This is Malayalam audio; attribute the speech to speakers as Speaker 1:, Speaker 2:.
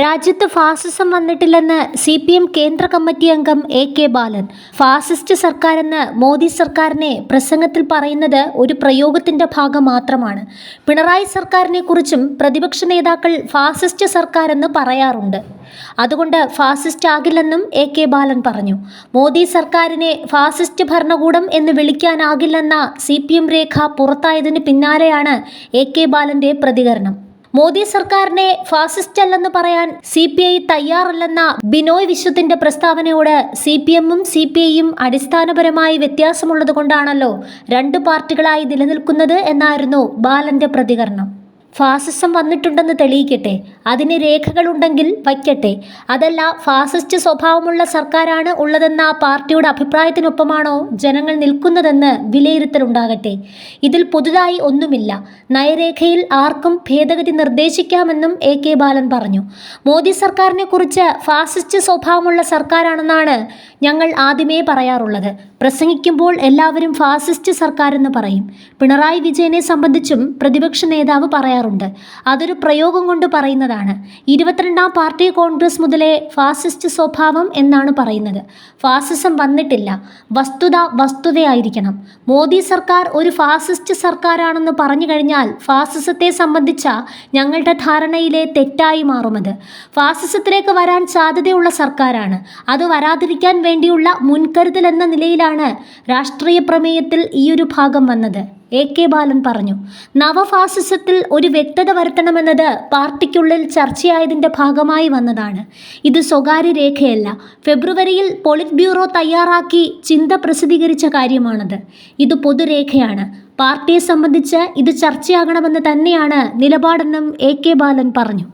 Speaker 1: രാജ്യത്ത് ഫാസിസം വന്നിട്ടില്ലെന്ന് സി പി എം കേന്ദ്ര കമ്മിറ്റി അംഗം എ കെ ബാലൻ. ഫാസിസ്റ്റ് സർക്കാരെന്ന് മോദി സർക്കാരിനെ പ്രസംഗത്തിൽ പറയുന്നത് ഒരു പ്രയോഗത്തിന്റെ ഭാഗം മാത്രമാണ്. പിണറായി സർക്കാരിനെ കുറിച്ചും പ്രതിപക്ഷ നേതാക്കൾ ഫാസിസ്റ്റ് സർക്കാരെന്ന് പറയാറുണ്ട്. അതുകൊണ്ട് ഫാസിസ്റ്റ് ആകില്ലെന്നും എ കെ ബാലൻ പറഞ്ഞു. മോദി സർക്കാരിനെ ഫാസിസ്റ്റ് ഭരണകൂടം എന്ന് വിളിക്കാനാകില്ലെന്ന സി പി എം രേഖ പുറത്തായതിന് പിന്നാലെയാണ് എ കെ ബാലന്റെ പ്രതികരണം. മോദി സർക്കാരിനെ ഫാസിസ്റ്റ് അല്ലെന്ന് പറയാൻ സി പി ഐ തയ്യാറല്ലെന്ന ബിനോയ് വിശ്വത്തിന്റെ പ്രസ്താവനയോട് സി പി എമ്മും സി പി ഐയും അടിസ്ഥാനപരമായി വ്യത്യാസമുള്ളത് കൊണ്ടാണല്ലോ രണ്ട് പാർട്ടികളായി നിലനിൽക്കുന്നത് എന്നായിരുന്നു ബാലന്റെ പ്രതികരണം. ഫാസിസം വന്നിട്ടുണ്ടെന്ന് തെളിയിക്കട്ടെ. അതിന് രേഖകളുണ്ടെങ്കിൽ വയ്ക്കട്ടെ. അതല്ല ഫാസിസ്റ്റ് സ്വഭാവമുള്ള സർക്കാരാണ് ഉള്ളതെന്ന ആ പാർട്ടിയുടെ അഭിപ്രായത്തിനൊപ്പമാണോ ജനങ്ങൾ നിൽക്കുന്നതെന്ന് വിലയിരുത്തലുണ്ടാകട്ടെ. ഇതിൽ പുതുതായി ഒന്നുമില്ല. നയരേഖയിൽ ആർക്കും ഭേദഗതി നിർദ്ദേശിക്കാമെന്നും എ കെ ബാലൻ പറഞ്ഞു. മോദി സർക്കാരിനെ കുറിച്ച് ഫാസിസ്റ്റ് സ്വഭാവമുള്ള സർക്കാരാണെന്നാണ് ഞങ്ങൾ ആദ്യമേ പറയാറുള്ളത്. പ്രസംഗിക്കുമ്പോൾ എല്ലാവരും ഫാസിസ്റ്റ് സർക്കാരെന്ന് പറയും. പിണറായി വിജയനെ സംബന്ധിച്ചും പ്രതിപക്ഷ നേതാവ് പറയാറുണ്ട്. അതൊരു പ്രയോഗം കൊണ്ട് പറയുന്നതാണ്. ഇരുപത്തിരണ്ടാം പാർട്ടി കോൺഗ്രസ് മുതലേ ഫാസിസ്റ്റ് സ്വഭാവം എന്നാണ് പറയുന്നത്. ഫാസിസം വന്നിട്ടില്ല. വസ്തുത വസ്തുതയായിരിക്കണം. മോദി സർക്കാർ ഒരു ഫാസിസ്റ്റ് സർക്കാരാണെന്ന് പറഞ്ഞു കഴിഞ്ഞാൽ ഫാസിസത്തെ സംബന്ധിച്ച ഞങ്ങളുടെ ധാരണയിലെ തെറ്റായി മാറുമത് ഫാസിസത്തിലേക്ക് വരാൻ സാധ്യതയുള്ള സർക്കാരാണ്. അത് വരാതിരിക്കാൻ വേണ്ടിയുള്ള മുൻകരുതൽ എന്ന നിലയിലാണ് രാഷ്ട്രീയ പ്രമേയത്തിൽ ഈയൊരു ഭാഗം വന്നത്. എ കെ ബാലൻ പറഞ്ഞു നവഫാസിസത്തിൽ ഒരു വ്യക്തത വരുത്തണമെന്നത് പാർട്ടിക്കുള്ളിൽ ചർച്ചയായതിന്റെ ഭാഗമായി വന്നതാണ്. ഇത് സ്വകാര്യ രേഖയല്ല. ഫെബ്രുവരിയിൽ പോളിറ്റ് ബ്യൂറോ തയ്യാറാക്കി ചിന്ത പ്രസിദ്ധീകരിച്ച കാര്യമാണത്. ഇത് പൊതുരേഖയാണ്. പാർട്ടിയെ സംബന്ധിച്ച് ഇത് ചർച്ചയാകണമെന്ന് തന്നെയാണ് നിലപാടെന്നും എ കെ ബാലൻ പറഞ്ഞു.